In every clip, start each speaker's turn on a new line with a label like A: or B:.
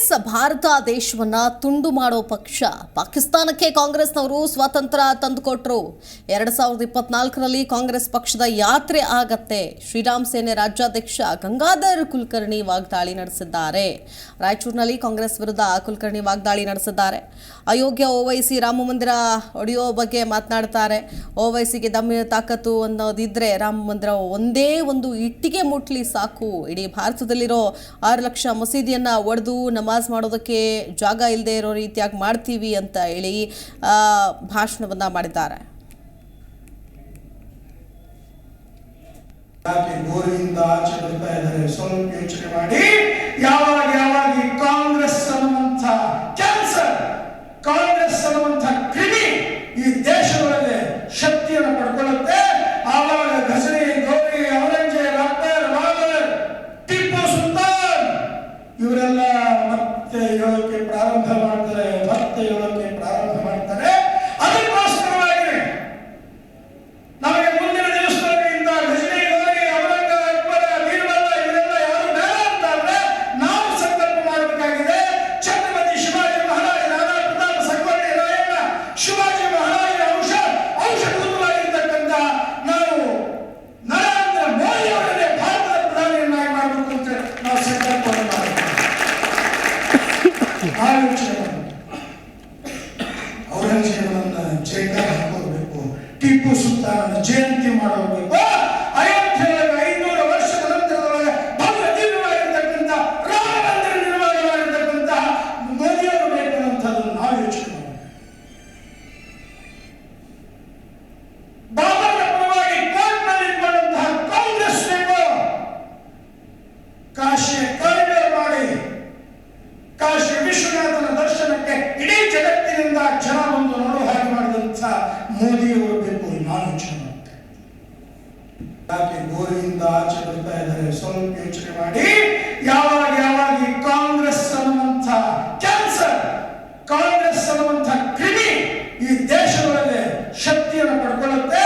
A: ಕಾಂಗ್ರೆಸ್ ಭಾರತ ದೇಶವನ್ನ ತುಂಡು ಮಾಡೋ ಪಕ್ಷ. ಪಾಕಿಸ್ತಾನಕ್ಕೆ ಕಾಂಗ್ರೆಸ್ನವರು ಸ್ವಾತಂತ್ರ್ಯ ತಂದುಕೊಟ್ರು. ಎರಡ್ ಸಾವಿರದ ಇಪ್ಪತ್ನಾಲ್ಕರಲ್ಲಿ ಕಾಂಗ್ರೆಸ್ ಪಕ್ಷದ ಯಾತ್ರೆ ಆಗತ್ತೆ. ಶ್ರೀರಾಮ್ ಸೇನೆ ರಾಜ್ಯಾಧ್ಯಕ್ಷ ಗಂಗಾಧರ್ ಕುಲಕರ್ಣಿ ವಾಗ್ದಾಳಿ ನಡೆಸಿದ್ದಾರೆ. ರಾಯಚೂರಿನಲ್ಲಿ ಕಾಂಗ್ರೆಸ್ ವಿರುದ್ಧ ಕುಲಕರ್ಣಿ ವಾಗ್ದಾಳಿ ನಡೆಸಿದ್ದಾರೆ. ಅಯೋಗ್ಯ ಓವೈಸಿ ರಾಮ ಮಂದಿರ ಒಡೆಯೋ ಬಗ್ಗೆ ಮಾತನಾಡ್ತಾರೆ. ಓವೈಸಿಗೆ ದಮ್ಮಿನ ತಾಕತ್ತು ಅನ್ನೋದಿದ್ರೆ ರಾಮ ಮಂದಿರ ಒಂದೇ ಒಂದು ಇಟ್ಟಿಗೆ ಮುಟ್ಲಿ ಸಾಕು. ಇಡೀ ಭಾರತದಲ್ಲಿರೋ ಆರು ಲಕ್ಷ ಮಸೀದಿಯನ್ನ ಒಡೆದು ನಮಾಜ್ ಮಾಡೋದಕ್ಕೆ ಜಾಗ ಇಲ್ಲದೆ ಇರೋ ರೀತಿಯಾಗಿ ಮಾಡ್ತೀವಿ ಅಂತ ಹೇಳಿ ಭಾಷಣವನ್ನು ಮಾಡಿದ್ದಾರೆ.
B: ಸ್ವಲ್ಪ ಯೋಚನೆ ಮಾಡಿ. ಯಾವಾಗ ಯಾವಾಗ ಕಾಂಗ್ರೆಸ್ ಅನ್ನುವಂಥ ಕ್ಯಾನ್ಸರ್ ಕಾಂಗ್ರೆಸ್ ಅನ್ನುವಂಥ ಕ್ರಿಮಿ ಈ ದೇಶದೊಳಗೆ ಶಕ್ತಿಯನ್ನು ಪಡ್ಕೊಳ್ಳುತ್ತೆ ಆವಾಗ ಘಸರಿ ಗೌರಿ ಔರಂಗಜೇಬ್ ಅಕ್ಬರ್ ಬಾಬರ್ ಟಿಪ್ಪು ಸುಲ್ತಾನ್ ಇವರೆಲ್ಲ ಪ್ರಾರಂಭ ಮಾಡ್ತಾರೆ ಮತ್ತೆ ಹೇಳೋಕೆ ಯೋಚನೆ ಮಾಡಬೇಕು ಔರಂಗಜೇಬನನ್ನ ಜೈಕಾರ ಹಾಕೋಬೇಕು ಟಿಪ್ಪು ಸುಲ್ತಾನನ ಜಯಂತಿ ಮಾಡಬೇಕು ಮೋದಿಯವರು ಬೇಕು ನಾನು ಯೋಚನೆ ಮಾಡ್ತೇನೆ. ಯಾಕೆ ಗೋರಿಯಿಂದ ಆಚೆ ಬರ್ತಾ ಇದ್ದಾರೆ, ಸ್ವಲ್ಪ ಯೋಚನೆ ಮಾಡಿ. ಯಾವಾಗ ಯಾವಾಗ ಕಾಂಗ್ರೆಸ್ ಅನ್ನುವಂಥ ಕ್ಯಾನ್ಸರ್, ಕಾಂಗ್ರೆಸ್ ಅನ್ನುವಂಥ ಕ್ರಿಮಿ ಈ ದೇಶದೊಳಗೆ ಶಕ್ತಿಯನ್ನು ಪಡ್ಕೊಳ್ಳುತ್ತೆ,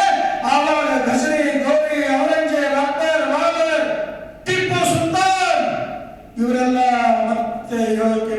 B: ಆವಾಗ ಘಸರಿ, ಗೌರಿ, ಔರಂಗಜೇಬ್, ಅಕ್ಬರ್, ಬಾಬರ್, ಟಿಪ್ಪು ಸುಲ್ತಾನ್, ಇವರೆಲ್ಲ ಮತ್ತೆ ಹೇಳೋಕೆ